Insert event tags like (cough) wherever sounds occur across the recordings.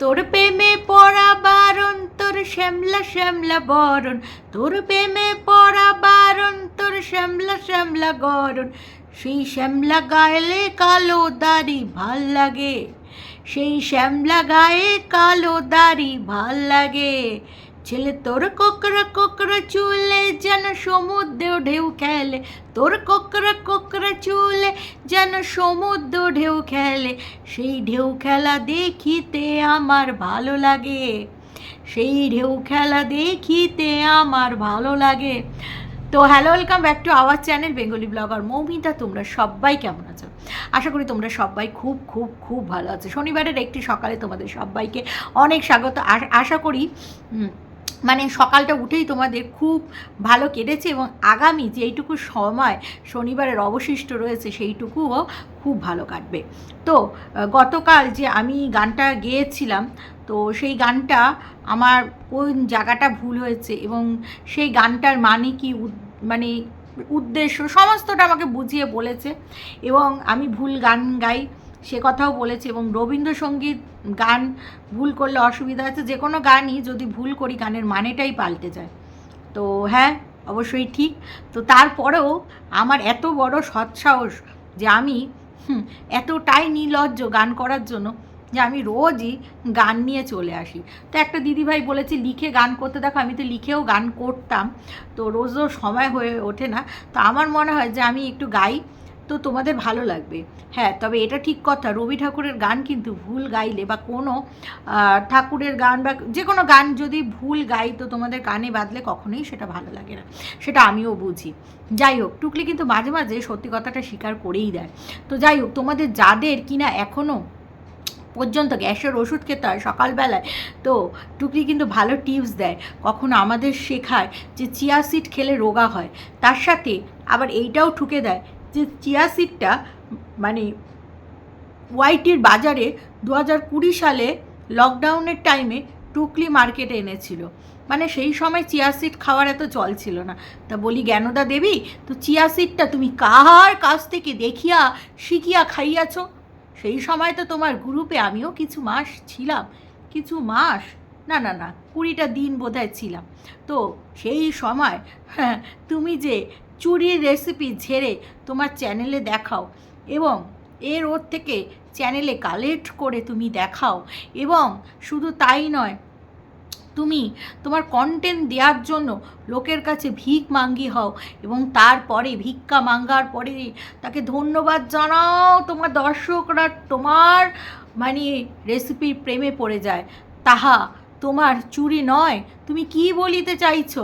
তোর প্রেমে পড়া বারণ, তোর শ্যামলা শ্যামলা বরণ। তোর প্রেমে পড়া বারণ, তোর শ্যামলা শ্যামলা গরণ। সেই শ্যামলা গায়লে কালো দাড়ি ভালো লাগে। সেই শ্যামলা গায়ে কালো দাড়ি ভালো লাগে। ছেলে, তোর কোকরা কোকরা চুলে যেন সমুদ্র ঢেউ খেলে। তোর কোকরা কোকরা চুলে যেন সমুদ্র ঢেউ খেলে। সেই ঢেউ খেলা দেখিতে আমার ভালো লাগে। সেই ঢেউ খেলা দেখিতে আমার ভালো লাগে। তো hello welcome back to our channel Bengali blogger Moumita তোমরা সবাই কেমন আছো? আশা করি তোমরা সবাই খুব খুব খুব ভালো আছো। শনিবারের একটি সকালে তোমাদের সবাইকে অনেক স্বাগত। আশা করি মানে সকালটা উঠেই তোমাদের খুব ভালো কেটেছে এবং আগামী যেইটুকু সময় শনিবারের অবশিষ্ট রয়েছে সেইটুকুও খুব ভালো কাটবে। তো গতকাল যে আমি গানটা গেয়েছিলাম, তো সেই গানটা আমার কোন জায়গাটা ভুল হয়েছে এবং সেই গানটার মানে কি মানে উদ্দেশ্য, সমস্তটা আমাকে বুঝিয়ে বলেছে এবং আমি ভুল গান গাই। সে কথাও বলেছে এবং রবীন্দ্রসঙ্গীত গান ভুল করলে অসুবিধা আছে। যে কোনো গানই যদি ভুল করি, গানের মানেটাই পাল্টে যায়। তো হ্যাঁ অবশ্যই ঠিক। তো তারপরেও আমার এত বড় সৎসাহস যে আমি এতটাই নির্লজ্জ গান করার জন্য যে আমি রোজই গান নিয়ে চলে আসি। তো একটা দিদিভাই বলেছে, লিখে গান করতে দেখো, আমি তো লিখেও গান করতাম। তো রোজ রোজ সময় হয়ে ওঠে না। তো আমার মনে হয় যে আমি একটু গাই। তো তোমাদের ভালো লাগবে। হ্যাঁ তবে এটা ঠিক কথা, রবি ঠাকুরের গান কিন্তু ভুল গাইলে বা কোনো ঠাকুরের গান বা যে কোনো গান যদি ভুল গাই, তো তোমাদের কানে বাঁধলে কখনোই সেটা ভালো লাগে না। সেটা আমিও বুঝি। যাই হোক, টুকলি কিন্তু মাঝে মাঝে সত্যি কথাটা স্বীকার করেই দেয়। তো যাই হোক, তোমাদের যাদের কিনা এখনও পর্যন্ত গ্যাসের ওষুধ খেতে হয় সকালবেলায়, তো টুকলি কিন্তু ভালো টিপস দেয়। কখনো আমাদের শেখায় যে, চিয়া সিড খেলে রোগা হয়। তার সাথে আবার এইটাও ঠুকে দেয় যে চিয়া সিডটা মানে ওয়াইটির বাজারে দু হাজার কুড়ি সালে লকডাউনের টাইমে টুকলি মার্কেটে এনেছিল। মানে সেই সময় চিয়া সিড খাওয়ার এত চল ছিল না। তা বলি, জ্ঞানদা দেবী, তো চিয়া সিডটা তুমি কাহার কাছ থেকে দেখিয়া, শিখিয়া খাইয়াছো? সেই সময় তো তোমার গ্রুপে আমিও কিছু মাস ছিলাম। কিছু মাস? না না না, কুড়িটা দিন বোধহয় ছিলাম। তো সেই সময় হ্যাঁ তুমি যে চুরির রেসিপি ঝেড়ে তোমার চ্যানেলে দেখাও এবং এর ওর থেকে চ্যানেলে কালেক্ট করে তুমি দেখাও এবং শুধু তাই নয়, তুমি তোমার কন্টেন্ট দেওয়ার জন্য লোকের কাছে ভিক মাঙ্গি হও এবং তারপরে ভিক্ষা মাঙ্গার পরে তাকে ধন্যবাদ জানাও তোমার দর্শকরা তোমার মানে রেসিপির প্রেমে পড়ে যায়। তাহা তোমার চুরি নয়, তুমি কি বলিতে চাইছ?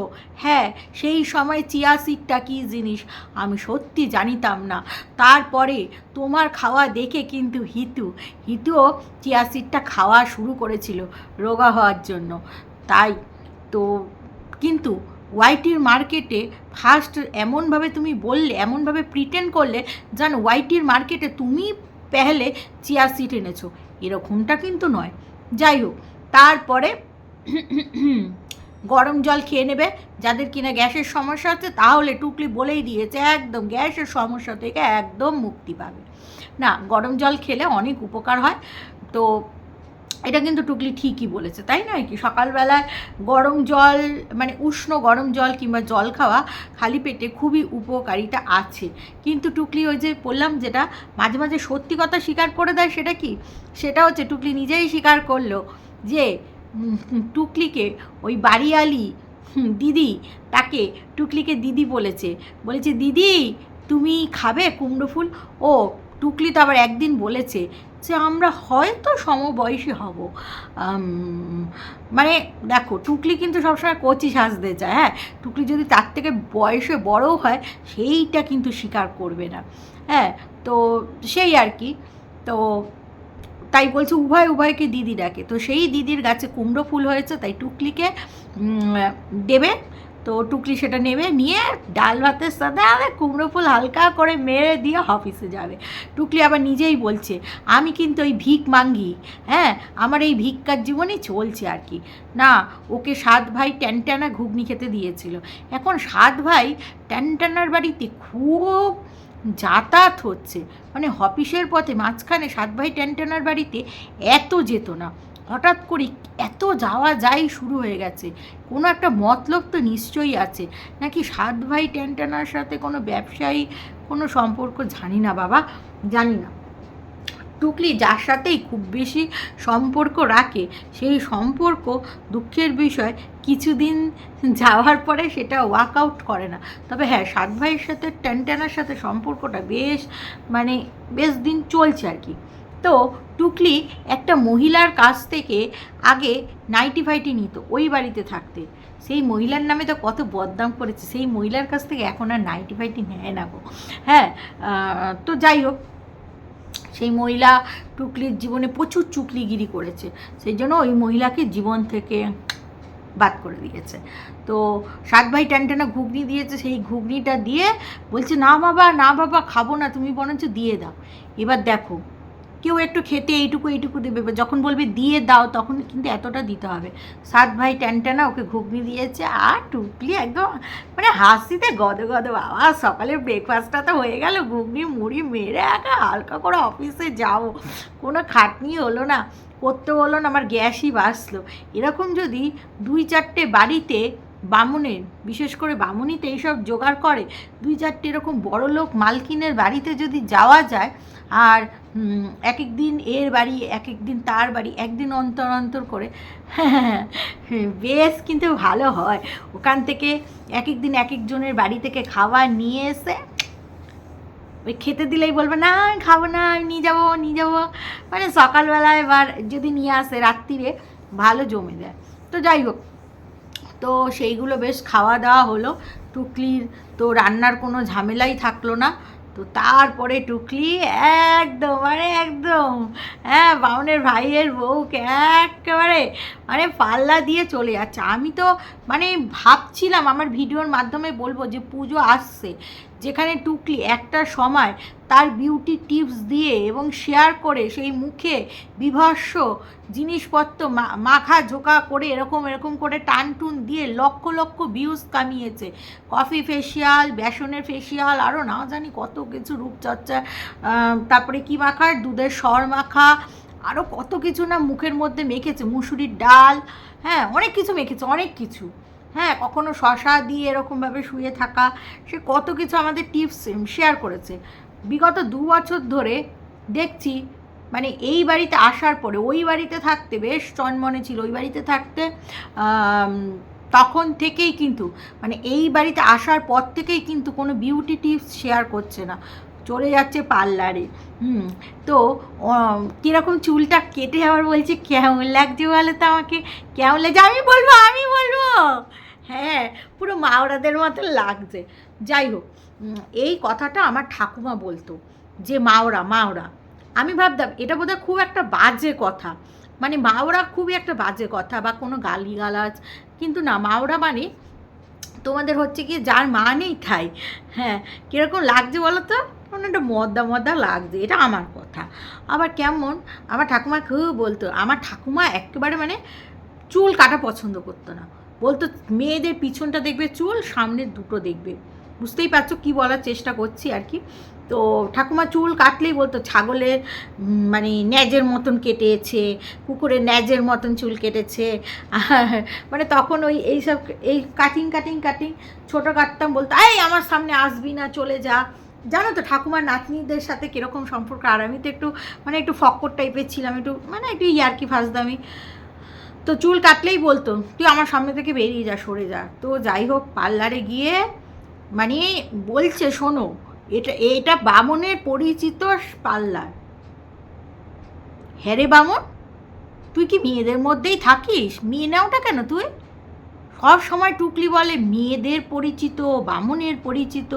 হ্যাঁ সেই সময় চিয়া সিডটা কী জিনিস? আমি সত্যি জানিতাম না। তারপরে তোমার খাওয়া দেখে কিন্তু হিতু, হিতুও চিয়া সিডটা খাওয়া শুরু করেছিল রোগা হওয়ার জন্য। তাই তো, কিন্তু ওয়াইটির মার্কেটে ফার্স্ট এমনভাবে তুমি বললে, এমনভাবে প্রিটেন্ড করলে, যেন ওয়াইটির মার্কেটে তুমি পেহলে চিয়া সিট এনেছো। এরকমটা কিন্তু নয়। যাই হোক তারপরে গরম জল খেয়ে নেবে। যাদের কিনা গ্যাসের সমস্যা আছে তাহলে টুকলি বলেই দিয়েছে, একদম গ্যাসের সমস্যা থেকে একদম মুক্তি পাবে। না, গরম জল খেলে অনেক উপকার হয়। তো এটা কিন্তু টুকলি ঠিকই বলেছে, তাই নয় কি? সকালবেলায় গরম জল মানে উষ্ণ গরম জল কিংবা জল খাওয়া খালি পেটে খুবই উপকারিতা আছে। কিন্তু টুকলি ওই যে বললাম যেটা, মাঝে মাঝে সত্যি কথা স্বীকার করে দেয় সেটা কি? সেটা হচ্ছে টুকলি নিজেই স্বীকার করল। যে টুকলিকে, ওই বাড়িয়ালি দিদি, তাকে টুকলিকে দিদি বলেছে। বলেছে, দিদি, তুমি খাবে কুমড়ো ফুল? ও, টুকলি তো আবার একদিন বলেছে যে, আমরা হয়তো সমবয়সী হব। মানে দেখো, টুকলি কিন্তু সবসময় কচি সাজতে চায় হ্যাঁ? টুকলি যদি তার থেকে বয়সে বড়ও হয়, সেইটা কিন্তু স্বীকার করবে না হ্যাঁ? তো সেই আর কি। তো তাই বলছে, উভয়, উভয়কে দিদি ডাকে। তো সেই দিদির গাছে কুমড়ো ফুল হয়েছে, তাই টুকলিকে দেবে। তো টুকলি সেটা নেবে, নিয়ে ডাল ভাতের সাথে আরে কুমড়ো ফুল হালকা করে মেরে দিয়ে অফিসে যাবে। টুকলি আবার নিজেই বলছে, আমি কিন্তু ওই ভিক মাঙ্গি হ্যাঁ আমার এই ভিক্ষার জীবনই চলছে আর কি। না, ওকে সাত ভাই ট্যানটানা ঘুগনি খেতে দিয়েছিল। এখন সাত ভাই ট্যানটানার বাড়িতে খুব যাতায়াত হচ্ছে। মানে অফিসের পথে মাঝখানে সাত ভাই ট্যানটানার বাড়িতে এত যেত না। হঠাৎ করে এত যাওয়া যাই শুরু হয়ে গেছে। কোনো একটা মতলব তো নিশ্চয়ই আছে। নাকি সাত ভাই ট্যান্টানার সাথে কোনো ব্যবসায়ী কোনো সম্পর্ক? জানি না বাবা, জানি না। টুকলি যার সাথেই খুব বেশি সম্পর্ক রাখে, সেই সম্পর্ক দুঃখের বিষয় কিছুদিন যাওয়ার পরে সেটা ওয়ার্ক আউট করে না। তবে হ্যাঁ সাত ভাইয়ের সাথে ট্যান্টানার সাথে সম্পর্কটা বেশ মানে বেশ দিন চলছে আর কি। তো টুকলি একটা মহিলার কাছ থেকে আগে নাইটি ফাইটি নিত, ওই বাড়িতে থাকতে। সেই মহিলার নামে তো কত বদনাম করেছে, সেই মহিলার কাছ থেকে এখন আর নাইটি ফাইটি নেয় না গো। হ্যাঁ তো যাই হোক, সেই মহিলা টুকলির জীবনে প্রচুর চুকলিগিরি করেছে। সেই জন্য ওই মহিলাকে জীবন থেকে বাদ করে দিয়েছে। তো সাত ভাই টানটানা ঘুগনি দিয়েছে, সেই ঘুগনিটা দিয়ে বলছে, না বাবা না বাবা, খাব না, তুমি বরঞ্চ দিয়ে দাও। এবার দেখো, কেউ একটু খেতে এইটুকু এইটুকু দেবে যখন বলবে দিয়ে দাও, তখন কিন্তু এতটা দিতে হবে। সাত ভাই ট্যানটানা ওকে ঘুগনি দিয়েছে, আর টুকলি একদম মানে হাসিতে গদে গদে, বাবা সকালে ব্রেকফাস্টটা তো হয়ে গেল, ঘুগনি মুড়ি মেরে একা হালকা করে অফিসে যাও কোনো খাটনি হলো না। করতে হলো না, আমার গ্যাসই বাঁচলো। এরকম যদি দুই চারটে বাড়িতে বামুনের, বিশেষ করে বামুনিতে এইসব জোগাড় করে, দুই চারটে এরকম বড় লোক মালকিনের বাড়িতে যদি যাওয়া যায়, আর এক এক দিন এর বাড়ি এক এক দিন তার বাড়ি, একদিন অন্তর অন্তর করে, (laughs) বেশ কিন্তু ভালো হয়। ওখান থেকে এক এক দিন এক একজনের বাড়ি থেকে খাবার নিয়ে এসে ওই খেতে দিলেই বলবে, না, আমি খাব না, আমি নিয়ে যাব নিয়ে যাব। মানে সকালবেলায় এবার যদি নিয়ে আসে রাত্রিরে, ভালো জমে যায়। তো যাই হোক, তো সেইগুলো বেশ খাওয়া দাওয়া হলো। টুকলির তো রান্নার কোনো ঝামেলাই থাকল না। তো তারপরে টুকলি একদম মানে একদম হ্যাঁ বামনের ভাইয়ের বউকে একেবারে মানে পাল্লা দিয়ে চলে যাচ্ছে। আমি তো মানে ভাবছিলাম, আমার ভিডিওর মাধ্যমে বলব যে পুজো আসছে। যেখানে টুকলি একটা সময় তার বিউটি টিপস দিয়ে এবং শেয়ার করে সেই মুখে বিভৎস জিনিসপত্র মাখা ঝোঁকা করে এরকম এরকম করে টান টুন দিয়ে লক্ষ লক্ষ ভিউজ কামিয়েছে। কফি ফেসিয়াল বেসনের ফেসিয়াল আরও না জানি কত কিছু রূপচর্চা তারপরে কি মাখা? দুধের সর মাখা আরও কত কিছু না মুখের মধ্যে মেখেছে। মুসুরির ডাল হ্যাঁ অনেক কিছু মেখেছে, অনেক কিছু। হ্যাঁ কখনো শশা দিয়ে এরকমভাবে শুয়ে থাকা, সে কত কিছু আমাদের টিপস শেয়ার করেছে। বিগত দু বছর ধরে দেখছি মানে এই বাড়িতে আসার পরে, ওই বাড়িতে থাকতে বেশ চনমনে ছিল, ওই বাড়িতে থাকতে তখন থেকেই কিন্তু মানে এই বাড়িতে আসার পর থেকেই কিন্তু কোনো বিউটি টিপস শেয়ার করছে না। চলে যাচ্ছে পার্লারে। হুম, তো কীরকম চুলটা কেটে আবার বলছে, কেমন লাগছে বলো তো আমাকে? কেমন লাগছে? আমি বলব আমি বলব। হ্যাঁ পুরো মাওরাদের মতো লাগছে। যাই হোক এই কথাটা আমার ঠাকুমা বলতো যে, মাওরা মাওরা। আমি ভাবতাম, এটা বোধহয় খুব একটা বাজে কথা। মানে মাওরা খুবই একটা বাজে কথা বা কোনো গালিগালাজ। কিন্তু না, মাওরা মানে তোমাদের হচ্ছে কি, যার মা নেই ঠাই হ্যাঁ কীরকম লাগছে বলো তো? কোনো একটা মদ্দা মদ্দা লাগছে, এটা আমার কথা। আবার কেমন? আমার ঠাকুমা খুব বলতো, আমার ঠাকুমা একেবারে মানে চুল কাটা পছন্দ করতো না। বলতো, মেয়েদের পিছনটা দেখবে চুল, সামনের দুটো দেখবে। বুঝতেই পারছ কি বলার চেষ্টা করছি আর কি। তো ঠাকুমা চুল কাটলেই বলতো, ছাগলের মানে ন্যাজের মতন কেটেছে, কুকুরের ন্যাজের মতন চুল কেটেছে। মানে তখন ওই এইসব, এই কাটিং কাটিং কাটিং ছোটো কাটতাম বলতো, এই আমার সামনে আসবি না, চলে যা। জানো তো, ঠাকুমার নাতনিদের সাথে কীরকম সম্পর্ক? আর আমি তো একটু মানে একটু ফক্কর টাইপের ছিলাম, একটু মানে একটু ইয়ার্কি ফাঁসদামি তো চুল কাটলেই বলতো, তুই আমার সামনে থেকে বেরিয়ে যা, সরে যা। তো যাই হোক, পার্লারে গিয়ে মানে বলছে, শোনো, এটা এটা বামনের পরিচিত পার্লার। হ্যাঁ রে বামন, তুই কি মেয়েদের মধ্যেই থাকিস? মেয়ে নেওটা কেন তুই? সব সময় টুকলি বলে, মেয়েদের পরিচিত, বামনের পরিচিত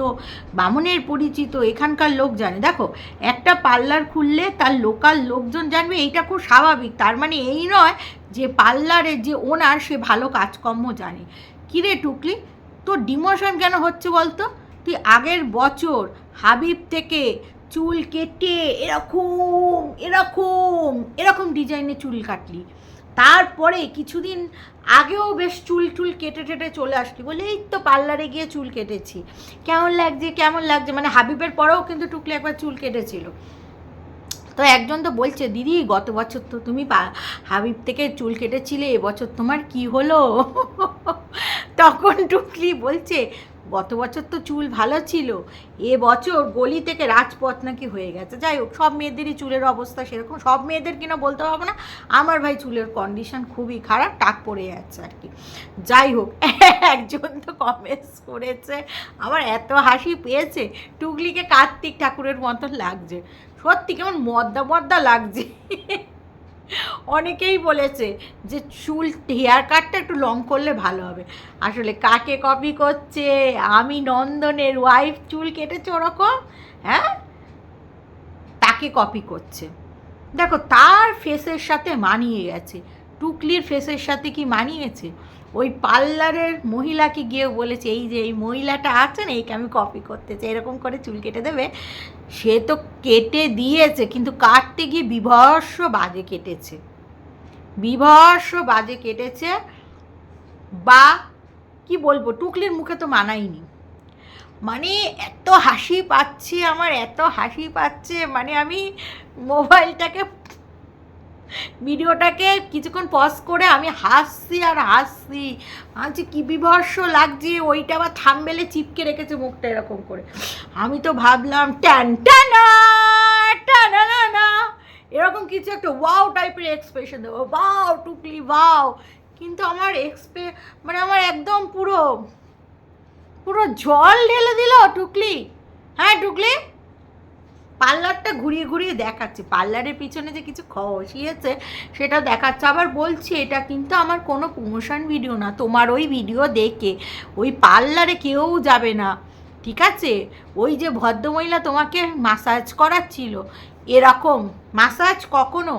বামনের পরিচিত, এখানকার লোক জানে। দেখো, একটা পার্লার খুললে তার লোকাল লোকজন জানবে, এইটা খুব স্বাভাবিক। তার মানে এই নয় যে পার্লারের যে ওনার সে ভালো কাজকর্ম জানে। কিরে টুকলি? তোর ডিমোশন কেন হচ্ছে বলতো? তুই আগের বছর হাবিব থেকে চুল কেটে এরকম এরকম এরকম ডিজাইনে চুল কাটলি। তারপরে কিছুদিন আগেও বেশ চুল টুল কেটে টেটে চলে আসলি। বলে, এই তো পার্লারে গিয়ে চুল কেটেছি। কেমন লাগছে কেমন লাগছে? মানে হাবিবের পরেও কিন্তু টুকলি একবার চুল কেটেছিল। তো একজন তো বলছে, দিদি, গত বছর তো তুমি হাবিব থেকে চুল কেটেছিলে, এবছর তোমার কি হলো? (laughs) তখন টুকলি বলছে গত বছর তো চুল ভালো ছিল, এ বছর গলি থেকে রাজপথ নাকি হয়ে গেছে। যাই হোক, সব মেয়েদেরই চুলের অবস্থা সেরকম, সব মেয়েদের কিনা বলতে পারব না, আমার ভাই চুলের কন্ডিশন খুবই খারাপ, টাক পড়ে যাচ্ছে আর কি। যাই হোক, (laughs) একজন তো কমেন্টস করেছে, আমার এত হাসি পেয়েছে, টুকলিকে কার্তিক ঠাকুরের মতন লাগছে। সত্যি কেমন মদ্দা মদ্দা লাগছে। (laughs) অনেকেই বলেছে যে চুল হেয়ার কাটটা একটু লং করলে ভালো হবে। আসলে কাকে কপি করছে? আমি নন্দনের ওয়াইফ চুল কেটেছে ওরকম? হ্যাঁ? তাকে কপি করছে। দেখো, তার ফেসের সাথে মানিয়ে গেছে। টুকলির ফেসের সাথে কি মানিয়েছে? ওই পার্লারের মহিলাকে গিয়ে বলেছে, এই যে এই মহিলাটা আছে না, এইকে আমি কপি করতে চাই। এরকম করে চুল কেটে দেবে। সে তো কেটে দিয়েছে, কিন্তু কাটতে গিয়ে বিভৎস বাজে কেটেছে। বিভৎস বাজে কেটেছে বা কি বলব, টুকলির মুখে তো মানাইনি মানে এত হাসি পাচ্ছে আমার, এত হাসি পাচ্ছে মানে আমি মোবাইলটাকে ভিডিওটাকে কিছুক্ষণ পজ করে আমি হাসছি আর হাসছি। আজ কি বিভর্ষ লাগছে, ওইটা আবার থামবেলে চিপকে রেখেছে মুখটা এরকম করে। আমি তো ভাবলাম, ট্যান টানা টানা না এরকম কিছু একটা ওয়াও টাইপের এক্সপ্রেশন দেবো। ওয়াও টুকলি ওয়াও কিন্তু আমার এক্সপে মানে আমার একদম পুরো পুরো জল ঢেলে দিল টুকলি। হ্যাঁ টুকলি? পার্লারটা ঘুরিয়ে ঘুরিয়ে দেখাচ্ছে। পার্লারের পিছনে যে কিছু খসিয়েছে সেটা দেখাচ্ছে। আবার বলছি, এটা কিন্তু আমার কোনো প্রমোশন ভিডিও না, তোমার ওই ভিডিও দেখে। ওই পার্লারে কেউ যাবে না, ঠিক আছে? ওই যে ভদ্রমহিলা তোমাকে মাসাজ করাচ্ছিল, এরকম। মাসাজ কখনো?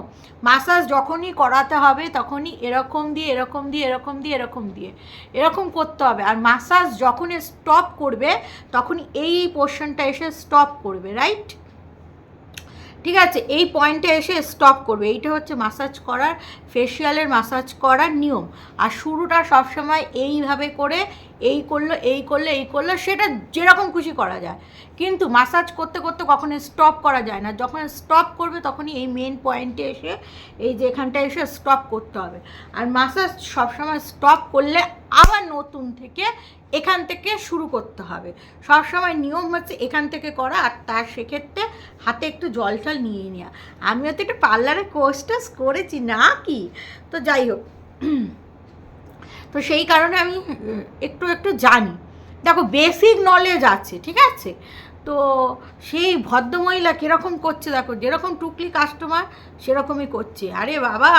মাসাজ যখনই করাতে হবে, তখনই এরকম দিয়ে এরকম দিয়ে এরকম দিয়ে এরকম দিয়ে। এরকম করতে হবে। আর মাসাজ যখন স্টপ করবে, তখনই এই পোর্শনটা এসে স্টপ করবে রাইট ঠিক আছে? এই পয়েন্টে এসে স্টপ করবে। এইটা হচ্ছে মাসাজ করার ফেসিয়ালের মাসাজ করার নিয়ম। আর শুরুটা সবসময় এইভাবে করে, এই করল এই করল এই করল, সেটা যেরকম খুশি করা যায়। কিন্তু মাসাজ করতে করতে কখনো স্টপ করা যায় না। যখন স্টপ করবে, তখনই এই মেন পয়েন্টে এসে, এই যে এখানটা এসে স্টপ করতে হবে। আর মাসাজ সবসময় স্টপ করলে আবার নতুন থেকে এখান থেকে শুরু করতে হবে। সবসময় নিয়ম হচ্ছে এখান থেকে করা আর তার সেক্ষেত্রে হাতে একটু জল টল নিয়ে নেওয়া। আমিও তো একটু পার্লারে কোর্স টোর্স করেছি না কি? তো যাই হোক। তো সেই কারণে আমি একটু একটু জানি। দেখো বেসিক নলেজ আছে, ঠিক আছে? তো সেই ভদ্রমহিলা কীরকম করছে দেখো? যেরকম টুকলি কাস্টমার সেরকমই করছে। আরে বাবা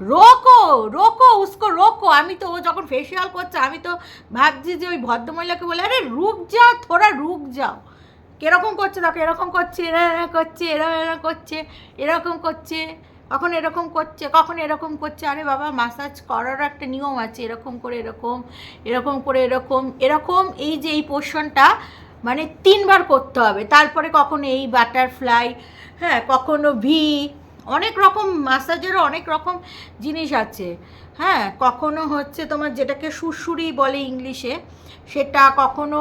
রোকো রোকো, উসকো, রোকো। আমি তো ও যখন ফেসিয়াল করছে, আমি তো ভাবছি যে ওই ভদ্রমহিলাকে বলে, আরে রুক যাও, থোড়া রুক যাও। কীরকম করছে দেখো, এরকম করছে, এরা এরা করছে, এরা এরা করছে, এরকম করছে, কখন এরকম করছে, কখন এরকম করছে। আরে বাবা মাসাজ করারও একটা নিয়ম আছে, এরকম করে এরকম এরকম করে এরকম এরকম এই যে এই পোর্শনটা মানে তিনবার করতে হবে। তারপরে কখনো এই বাটারফ্লাই হ্যাঁ কখনো ভি অনেক রকম মাসাজেরও অনেক রকম জিনিস আছে। হ্যাঁ কখনো হচ্ছে তোমার যেটাকে সুরসুরি বলে ইংলিশে, সেটা কখনো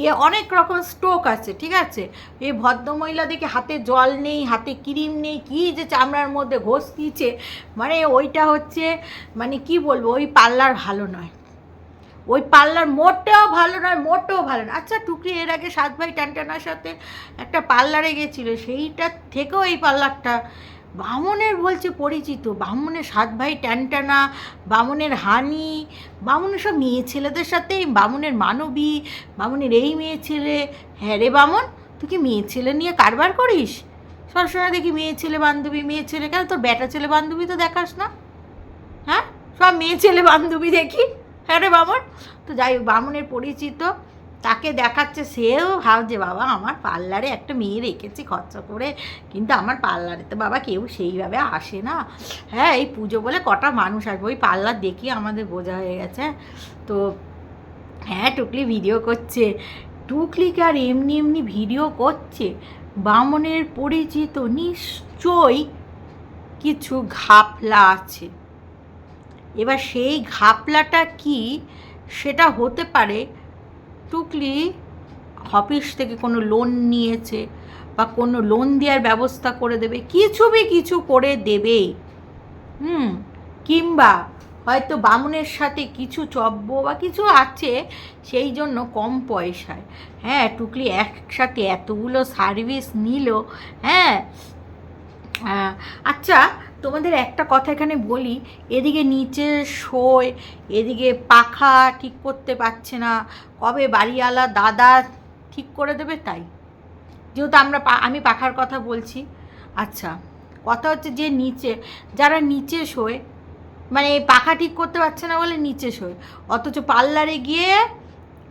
ইয়ে অনেক রকম স্ট্রোক আছে, ঠিক আছে? এই ভদ্রমহিলা দেখে হাতে জল নেই, হাতে ক্রিম নেই, কি যে চামড়ার মধ্যে ঘষ দিয়েছে। মানে ওইটা হচ্ছে মানে কি বলব, ওই পার্লার ভালো নয়। ওই পার্লার মোটেও ভালো নয়, মোটেও ভালো নয়। আচ্ছা টুকরি, এর আগে সাত ভাই টানটানার সাথে একটা পার্লারে গেছিল সেইটা থেকেও এই পার্লারটা বামনের বলছে পরিচিত, বামনের সাত ভাই ট্যানটানা বামনের হানি, বামনের সব মেয়ে ছেলেদের সাথে বামনের মানবী, বামনের এই মেয়ে ছেলে। হ্যাঁ রে বামন, তুই কি মেয়ে ছেলে নিয়ে কারবার করিস? সবসময় দেখি মেয়ে ছেলে বান্ধবী, মেয়ে ছেলে, কেন তোর বেটা ছেলে বান্ধবী তো দেখাস না? হ্যাঁ? সব মেয়ে ছেলে বান্ধবী দেখি। হ্যাঁ রে বামন? তো যাই বামনের পরিচিত তাকে দেখাচ্ছে সেও ভাবছে, বাবা, আমার পার্লারে একটা মেয়ে রেখেছি, খরচা করে। কিন্তু আমার পার্লারে তো বাবা কেউ সেইভাবে আসে না। হ্যাঁ এই পুজো বলে কটা মানুষ আসবে? ওই পার্লার দেখি আমাদের বোঝা হয়ে গেছে। তো হ্যাঁ টুকলি ভিডিও করছে। টুকলিকে আর এমনি এমনি ভিডিও করছে? বামনের পরিচিত নিশ্চয়ই কিছু ঘাপলা আছে। এবার সেই ঘাপলাটা কি? সেটা হতে পারে টুকলি অফিস থেকে কোনো লোন নিয়েছে বা কোনো লোন দেওয়ার ব্যবস্থা করে দেবে, কিছু বি কিছু করে দেবে হুম, কিংবা হয়তো বামুনের সাথে কিছু চব্য বা কিছু আছে, সেই জন্য কম পয়সায়। হ্যাঁ টুকলি একসাথে এতগুলো সার্ভিস নিল হ্যাঁ। আচ্ছা তোমাদের একটা কথা এখানে বলি, এদিকে নিচে শোয়, এদিকে পাখা ঠিক করতে পারছে না, কবে বাড়িওয়ালা দাদা ঠিক করে দেবে তাই। যেহেতু আমরা আমি পাখার কথা বলছি। আচ্ছা কথা হচ্ছে যে নিচে, যারা নিচে শোয় মানে পাখা ঠিক করতে পারছে না বলে নিচে শোয়, অথচ পার্লারে গিয়ে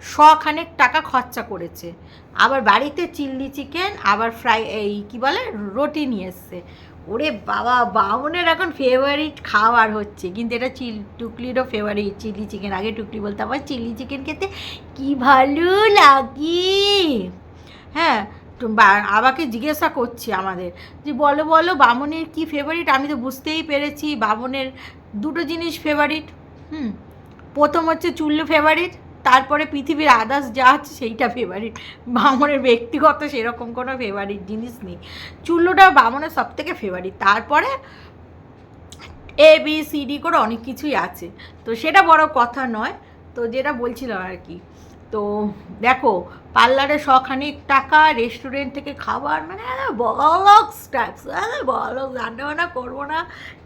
শখানেক টাকা খরচা করেছে। আবার বাড়িতে চিল্লি চিকেন, আবার ফ্রাই এই কি বলে? রুটি নিয়ে এসছে। ওরে বাবা, বামনের এখন ফেভারিট খাবার হচ্ছে। কিন্তু এটা চিল, টুকলিরও ফেভারিট চিলি চিকেন। আগে টুকলি বলতে আমার চিলি চিকেন খেতে কী ভালো লাগে? হ্যাঁ আমাকে জিজ্ঞাসা করছে আমাদের যে, বলো বলো, বামনের কি ফেভারিট আমি তো বুঝতেই পেরেছি, বামনের দুটো জিনিস ফেভারিট হুম, প্রথম হচ্ছে চুল্লু ফেভারিট তারপরে পৃথিবীর আদার্স যা আছে সেইটা ফেভারিট বামনের ব্যক্তিগত সেরকম কোনো ফেভারিট জিনিস নেই। চুল্লোটা বামনের সব থেকে ফেভারিট তারপরে এ বি সি ডি করে অনেক কিছুই আছে। তো সেটা বড় কথা নয়। তো যেটা বলছিলাম আর কি। তো দেখো পার্লারে শখানিক টাকা রেস্টুরেন্ট থেকে খাবার মানে বলক স্টাইপস বলক রান্না বান্না করব না,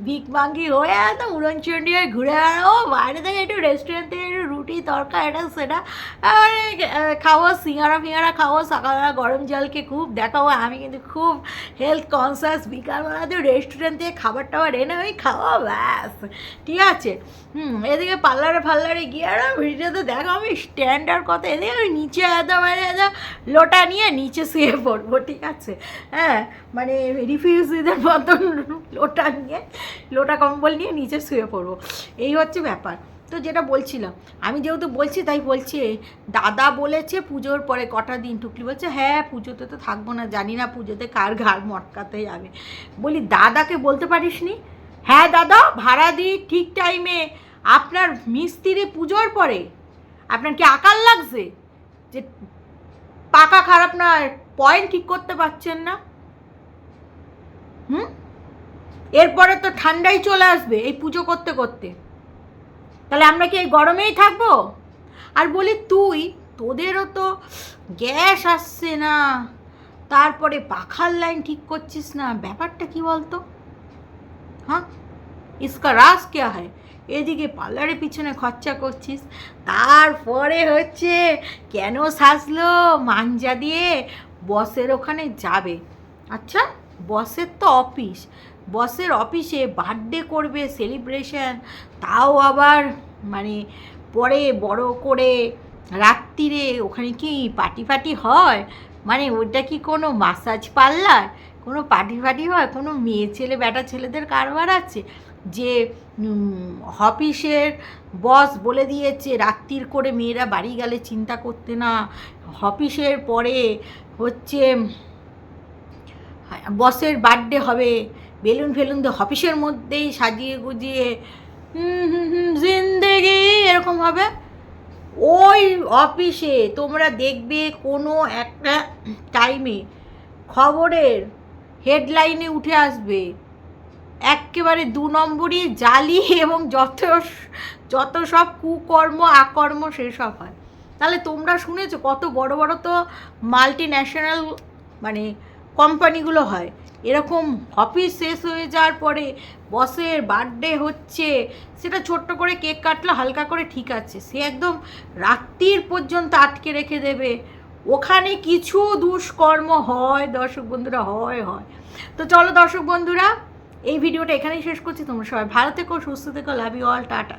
ভিক মাঙ্গি হয়ে একদম উড়নচন্ডি হয়ে ঘুরে বেড়াবো, বাইরে থেকে একটু রেস্টুরেন্ট থেকে একটু রুটি তরকা এটা সেটা খাব, সিঙ্গারা ফিঙ্গারা খাব, সকালবেলা গরম জলকে খুব দেখাবো, আমি কিন্তু খুব হেলথ কনসিয়াস বিকালবেলাতে রেস্টুরেন্ট থেকে খাবার টাবার এনে ওই খাব, ব্যাস, ঠিক আছে, হুম, এদিকে পার্লারে ফার্লারে গিয়ে আর ভিডিওতে দেখো, আমি স্ট্যান্ডার্ড কথা, এদিকে আমি নিচে একদম লোটা নিয়ে নিচে শুয়ে পড়ব, ঠিক আছে? হ্যাঁ মানে রিফিউজিদের মতন লোটা নিয়ে, লোটা কম্বল নিয়ে নিচে শুয়ে পড়ব। এই হচ্ছে ব্যাপার। তো যেটা বলছিলাম, আমি যেহেতু বলছি, তাই বলছি দাদা বলেছে পুজোর পরে কটা দিন টুকলি বলছে হ্যাঁ পুজোতে তো থাকব না, জানি না পুজোতে কার ঘাড় মটকাতে যাবে। বলি, দাদাকে বলতে পারিস নি হ্যাঁ দাদা, ভাড়া দিই ঠিক টাইমে আপনার মিস্ত্রি পুজোর পরে। আপনার কি আকাল লাগছে? যে পাকা খারাপ না পয়েন্ট ঠিক করতে পারছেন না। হুম? এরপরে তো ঠান্ডাই চলে আসবে এই পুজো করতে করতে। তাহলে আমরা কি এই গরমেই থাকব? আর বলি তুই, তোদেরও তো গ্যাস আসছে না। তারপরে পাখার লাইন ঠিক করছিস না, ব্যাপারটা কি বলতো? হ্যাঁ? ইসকা রাস কে হয় এদিকে পার্লারের পিছনে খরচা করছিস। তারপরে হচ্ছে কেন সাজলো মাঞ্জা দিয়ে? বসের ওখানে যাবে। আচ্ছা বসের তো অফিস। বসের অফিসে বার্থডে করবে সেলিব্রেশন তাও আবার মানে পরে বড় করে রাত্রিরে ওখানে কি পার্টি ফাটি হয়? মানে ওটা কি কোনো মাসাজ পার্লার কোনো পার্টি ফাটি হয়? কোনো মেয়ে ছেলে বেটা ছেলেদের কারবার আছে? যে অফিসের বস বলে দিয়েছে রাত্রির করে মেয়েরা বাড়ি গেলে চিন্তা করতে না। অফিসের পরে হচ্ছে বসের বার্থডে হবে। বেলুন ফেলুন দিয়ে অফিসের মধ্যেই সাজিয়ে গুজিয়ে জিন্দেগি এরকম হবে। ওই অফিসে তোমরা দেখবে কোনো একটা টাইমে খবরের হেডলাইনে উঠে আসবে। একেবারে দু নম্বরই জালি এবং যত যত সব কুকর্ম, আকর্ম সেসব হয়। তাহলে তোমরা শুনেছো কত বড় বড় তো মাল্টি ন্যাশনাল মানে কোম্পানিগুলো হয়। এরকম অফিস শেষ হয়ে যাওয়ার পরে বসের বার্থডে হচ্ছে, সেটা ছোট্ট করে কেক কাটলো, হালকা করে ঠিক আছে। সে একদম রাত্রির পর্যন্ত আটকে রেখে দেবে। ওখানে কিছু দুষ্কর্ম হয়, দর্শক বন্ধুরা, হয় হয়। তো চলো দর্শক বন্ধুরা এই ভিডিওটা এখানেই শেষ করছি। তোমরা সবাই ভালো থেকো, সুস্থ থেকো লাভ ইউ অল টাটা।